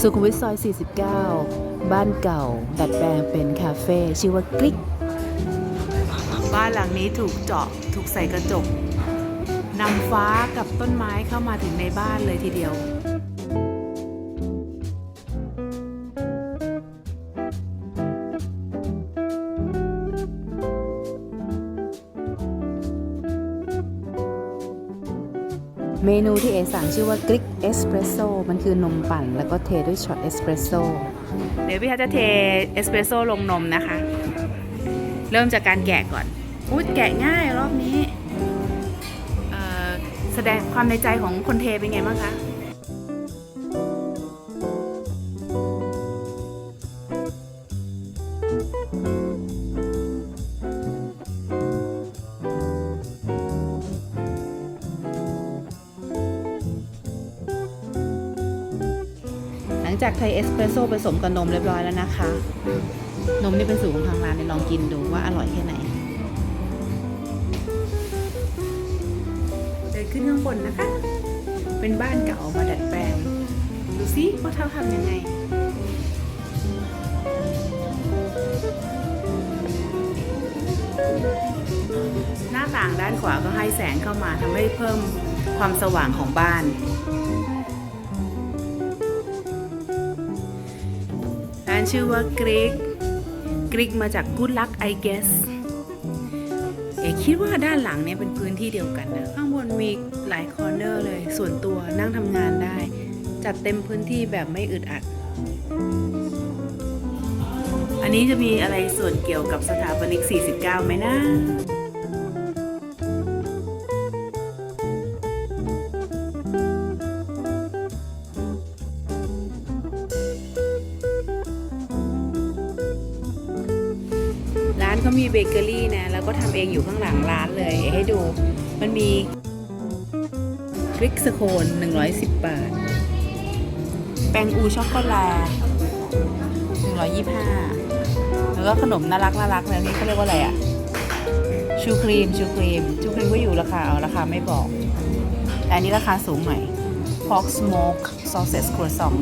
สุขุมวิทซอย 49 บ้านเก่า ดัดแปลงเป็นคาเฟ่ชื่อว่ากริก บ้านหลังนี้ถูกเจาะถูกใส่กระจกนำฟ้ากับต้นไม้เข้ามาถึงในบ้านเลยทีเดียว เมนูที่เอสั่งชื่อว่ากริกเอสเปรสโซมันคือนมปั่น แล้วก็เทด้วยช็อตเอสเปรสโซเดี๋ยวพี่ทัจะเทเอสเปรสโซลงนมนะคะ เริ่มจากการแกะก่อนอุ้ยแกะง่ายรอบนี้เอ่อแสดงความในใจของคนเทเป็นไงบ้างคะ ลังจากไทยเอสเปรสโซ่ผสมกับนมเรียบร้อยแล้วนะคะ นมนี่เป็นสูตรของทางร้านเนี่ยลองกินดูว่าอร่อยแค่ไหน เดินขึ้นข้างบนนะคะ เป็นบ้านเก่ามาดัดแปลง ดูซิว่าเขาทำยังไงหน้าต่างด้านขวาก็ให้แสงเข้ามาทำให้เพิ่มความสว่างของบ้าน ร้านชื่อว่ากริกกริกมาจาก Good Luck I guess เอกคิดว่าด้านหลังเนี่ยเป็นพื้นที่เดียวกันนะ ข้างบนมีหลายคอร์เนอร์เลย ส่วนตัวนั่งทำงานได้ จัดเต็มพื้นที่แบบไม่อึดอัด อันนี้จะมีอะไรส่วนเกี่ยวกับสถาปนิก 49ไหมนะ เขามีเบเกอรี่นะ แล้วก็ทำเองอยู่ข้างหลังร้านเลย ให้ดู มันมีทริกสโคน 110 บาท แปงอูช็อกโกแลต125 แล้วก็ขนมน่ารักน่ารักนะนี่เขาเรียกว่าอะไรอะชูครีมชูครีมชูครีมก็อยู่ราคาเอาราคาไม่บอก แต่อันนี้ราคาสูงหน่อย Pork Smoke Sausage Croissant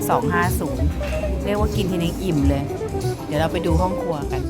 250 เรียกว่ากินทีนึงอิ่มเลย เดี๋ยวเราไปดูห้องครัวกัน